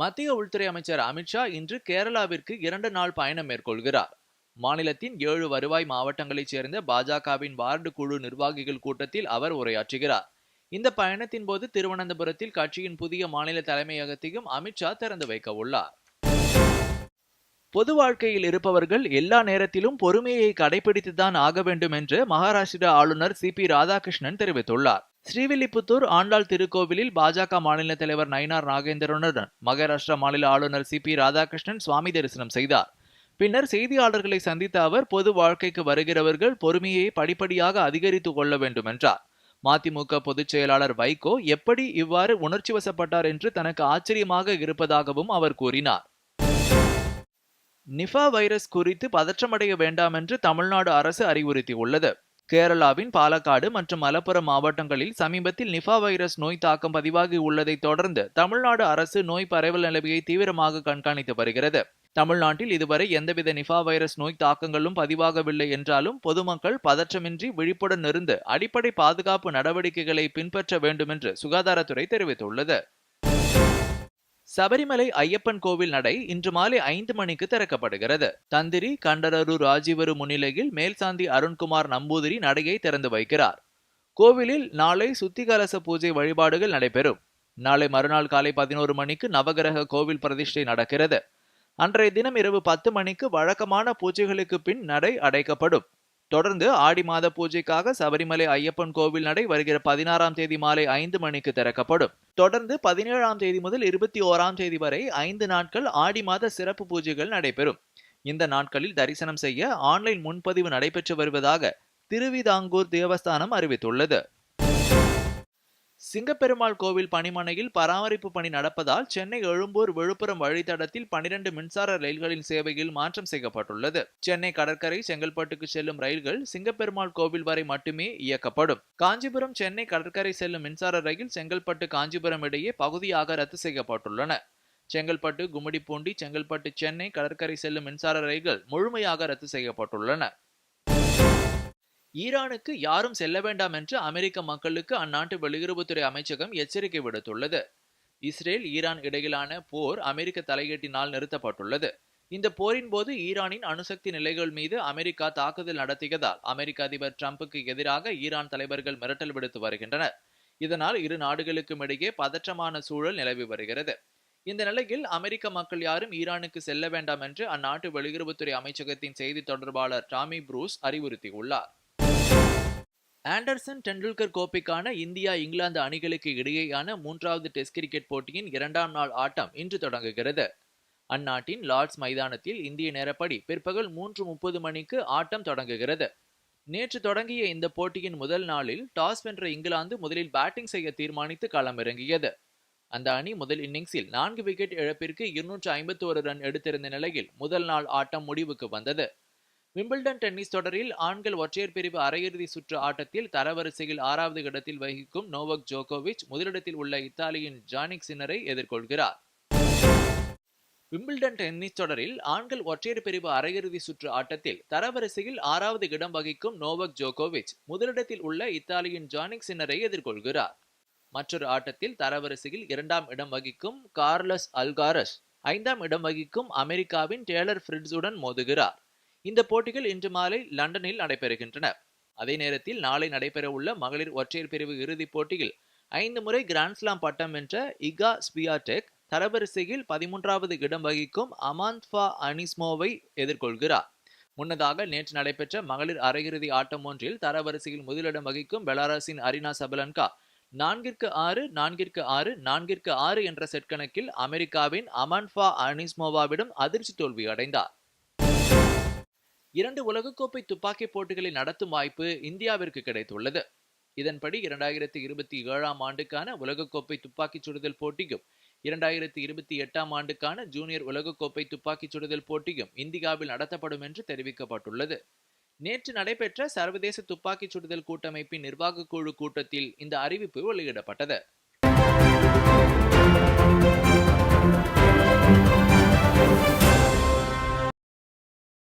மத்திய உள்துறை அமைச்சர் அமித்ஷா இன்று கேரளாவிற்கு இரண்டு நாள் பயணம் மேற்கொள்கிறார். மாநிலத்தின் ஏழு வருவாய் மாவட்டங்களைச் சேர்ந்த பாஜகவின் வார்டு குழு நிர்வாகிகள் கூட்டத்தில் அவர் உரையாற்றுகிறார். இந்த பயணத்தின் போது திருவனந்தபுரத்தில் கட்சியின் புதிய மாநில தலைமையகத்தையும் அமித்ஷா திறந்து வைக்க உள்ளார். பொது வாழ்க்கையில் இருப்பவர்கள் எல்லா நேரத்திலும் பொறுமையை கடைபிடித்துதான் ஆக வேண்டும் என்று மகாராஷ்டிர ஆளுநர் சி. பி. ராதாகிருஷ்ணன் தெரிவித்துள்ளார். ஸ்ரீவில்லிபுத்தூர் ஆண்டாள் திருக்கோவிலில் பாஜக மாநில தலைவர் நயினார் நாகேந்திரனுடன் மகாராஷ்டிரா மாநில ஆளுநர் சி பி ராதாகிருஷ்ணன் சுவாமி தரிசனம் செய்தார். பின்னர் செய்தியாளர்களை சந்தித்த அவர் பொது வாழ்க்கைக்கு வருகிறவர்கள் பொறுமையை படிப்படியாக அதிகரித்துக் கொள்ள வேண்டும் என்றார். மதிமுக பொதுச் செயலாளர் வைகோ எப்படி இவ்வாறு உணர்ச்சி வசப்பட்டார் என்று தனக்கு ஆச்சரியமாக இருப்பதாகவும் அவர் கூறினார். நிஃபா வைரஸ் குறித்து பதற்றமடைய வேண்டாம் என்று தமிழ்நாடு அரசு அறிவுறுத்தியுள்ளது. கேரளாவின் பாலக்காடு மற்றும் மலப்புரம் மாவட்டங்களில் சமீபத்தில் நிஃபா வைரஸ் நோய் தாக்கம் பதிவாகி உள்ளதை தொடர்ந்து தமிழ்நாடு அரசு நோய் பரவல் நிலைமையை தீவிரமாக கண்காணித்து வருகிறது. தமிழ்நாட்டில் இதுவரை எந்தவித நிஃபா வைரஸ் நோய் தாக்கங்களும் பதிவாகவில்லை என்றாலும் பொதுமக்கள் பதற்றமின்றி விழிப்புடன் இருந்து அடிப்படை பாதுகாப்பு நடவடிக்கைகளை பின்பற்ற வேண்டும் என்று சுகாதாரத்துறை தெரிவித்துள்ளது. சபரிமலை ஐயப்பன் கோவில் நடை இன்று மாலை ஐந்து மணிக்கு திறக்கப்படுகிறது. தந்திரி கண்டரரு ராஜீவரு முன்னிலையில் மேல்சாந்தி அருண்குமார் நம்பூதிரி நடையை திறந்து வைக்கிறார். கோவிலில் நாளை சுத்திகலச பூஜை வழிபாடுகள் நடைபெறும். நாளை மறுநாள் காலை பதினோரு மணிக்கு நவகிரக கோவில் பிரதிஷ்டை நடக்கிறது. அன்றைய தினம் இரவு பத்து மணிக்கு வழக்கமான பூஜைகளுக்கு பின் நடை அடைக்கப்படும். தொடர்ந்து ஆடி மாத பூஜைக்காக சபரிமலை ஐயப்பன் கோவில் நடை வருகிற பதினாறாம் தேதி மாலை ஐந்து மணிக்கு திறக்கப்படும். தொடர்ந்து பதினேழாம் தேதி முதல் இருபத்தி ஓராம் தேதி வரை ஐந்து நாட்கள் ஆடி மாத சிறப்பு பூஜைகள் நடைபெறும். இந்த நாட்களில் தரிசனம் செய்ய ஆன்லைன் முன்பதிவு நடைபெற்று வருவதாக திருவிதாங்கூர் தேவஸ்தானம் அறிவித்துள்ளது. சிங்கப்பெருமாள் கோவில் பணிமனையில் பராமரிப்பு பணி நடப்பதால் சென்னை எழும்பூர் விழுப்புரம் வழித்தடத்தில் பனிரெண்டு மின்சார ரயில்களின் சேவையில் மாற்றம் செய்யப்பட்டுள்ளது. சென்னை கடற்கரை செங்கல்பட்டுக்கு செல்லும் ரயில்கள் சிங்கப்பெருமாள் கோவில் வரை மட்டுமே இயக்கப்படும். காஞ்சிபுரம் சென்னை கடற்கரை செல்லும் மின்சார ரயில் செங்கல்பட்டு காஞ்சிபுரம் இடையே பகுதியாக ரத்து செய்யப்பட்டுள்ளன. செங்கல்பட்டு கும்மிடிப்பூண்டி செங்கல்பட்டு சென்னை கடற்கரை செல்லும் மின்சார ரயில்கள் முழுமையாக ரத்து செய்யப்பட்டுள்ளன. ஈரானுக்கு யாரும் செல்ல வேண்டாம் என்று அமெரிக்க மக்களுக்கு அந்நாட்டு வெளியுறவுத்துறை அமைச்சகம் எச்சரிக்கை விடுத்துள்ளது. இஸ்ரேல் ஈரான் இடையிலான போர் அமெரிக்க தலையீட்டினால் நிறுத்தப்பட்டுள்ளது. இந்த போரின் போது ஈரானின் அணுசக்தி நிலைகள் மீது அமெரிக்கா தாக்குதல் நடத்தியதால் அமெரிக்க அதிபர் டிரம்புக்கு எதிராக ஈரான் தலைவர்கள் மிரட்டல் விடுத்து வருகின்றனர். இதனால் இரு நாடுகளுக்கும் இடையே பதற்றமான சூழல் நிலவி வருகிறது. இந்த நிலையில் அமெரிக்க மக்கள் யாரும் ஈரானுக்கு செல்ல வேண்டாம் என்று அந்நாட்டு வெளியுறவுத்துறை அமைச்சகத்தின் செய்தி தொடர்பாளர் டாமி ப்ரூஸ் அறிவுறுத்தியுள்ளார். ஆண்டர்சன் டெண்டுல்கர் கோப்பைக்கான இந்தியா இங்கிலாந்து அணிகளுக்கு இடையேயான மூன்றாவது டெஸ்ட் கிரிக்கெட் போட்டியின் இரண்டாம் நாள் ஆட்டம் இன்று தொடங்குகிறது. அந்நாட்டின் லார்ட்ஸ் மைதானத்தில் இந்திய நேரப்படி பிற்பகல் மூன்று முப்பது மணிக்கு ஆட்டம் தொடங்குகிறது. நேற்று தொடங்கிய இந்த போட்டியின் முதல் நாளில் டாஸ் வென்ற இங்கிலாந்து முதலில் பேட்டிங் செய்ய தீர்மானித்து களமிறங்கியது. அந்த அணி முதல் இன்னிங்ஸில் நான்கு விக்கெட் இழப்பிற்கு இருநூற்று ஐம்பத்தி ஒரு ரன் எடுத்திருந்த நிலையில் முதல் நாள் ஆட்டம் முடிவுக்கு வந்தது. விம்பிள்டன் டென்னிஸ் தொடரில் ஆண்கள் ஒற்றையர் பிரிவு அரையிறுதி சுற்று ஆட்டத்தில் தரவரிசையில் ஆறாவது இடத்தில் வகிக்கும் நோவக் ஜோகோவிச் முதலிடத்தில் உள்ள இத்தாலியின் ஜானிக் சின்னரை எதிர்கொள்கிறார். விம்பிள்டன் டென்னிஸ் தொடரில் ஆண்கள் ஒற்றையர் பிரிவு அரையிறுதி சுற்று ஆட்டத்தில் தரவரிசையில் ஆறாவது இடம் வகிக்கும் நோவக் ஜோகோவிச் முதலிடத்தில் உள்ள இத்தாலியின் ஜானிக் சின்னரை எதிர்கொள்கிறார். மற்றொரு ஆட்டத்தில் தரவரிசையில் இரண்டாம் இடம் வகிக்கும் கார்லஸ் அல்காரஸ் ஐந்தாம் இடம் வகிக்கும் அமெரிக்காவின் டேலர் ஃபிரிட்ஸுடன் மோதுகிறார். இந்த போட்டிகள் இன்று மாலை லண்டனில் நடைபெறுகின்றன. அதே நேரத்தில் நாளை நடைபெறவுள்ள மகளிர் ஒற்றையர் பிரிவு இறுதிப் போட்டியில் ஐந்து முறை கிராண்ட்ஸ்லாம் பட்டம் வென்ற இகா ஸ்பியாடெக் தரவரிசையில் பதிமூன்றாவது இடம் வகிக்கும் அமாந்த்ஃபா அனிஸ்மோவை எதிர்கொள்கிறார். முன்னதாக நேற்று நடைபெற்ற மகளிர் அரையிறுதி ஆட்டம் ஒன்றில் தரவரிசையில் முதலிடம் வகிக்கும் பெலாரஸின் அரினா சபலன்கா நான்கிற்கு ஆறு நான்கிற்கு ஆறு நான்கிற்கு ஆறு என்ற செட் கணக்கில் அமெரிக்காவின் அமான்ஃபா அனிஸ்மோவாவிடம் அதிர்ச்சி தோல்வி அடைந்தார் இரண்டு உலகக்கோப்பை துப்பாக்கி போட்டிகளை நடத்தும் வாய்ப்பு இந்தியாவிற்கு கிடைத்துள்ளது. இதன்படி இரண்டாயிரத்தி இருபத்தி ஏழாம் ஆண்டுக்கான உலகக்கோப்பை துப்பாக்கிச் சுடுதல் போட்டியும் இரண்டாயிரத்தி இருபத்தி எட்டாம் ஆண்டுக்கான ஜூனியர் உலகக்கோப்பை துப்பாக்கிச் சுடுதல் போட்டியும் இந்தியாவில் நடத்தப்படும் என்று தெரிவிக்கப்பட்டுள்ளது. நேற்று நடைபெற்ற சர்வதேச துப்பாக்கிச் சுடுதல் கூட்டமைப்பின் நிர்வாக குழு கூட்டத்தில் இந்த அறிவிப்பு வெளியிடப்பட்டது.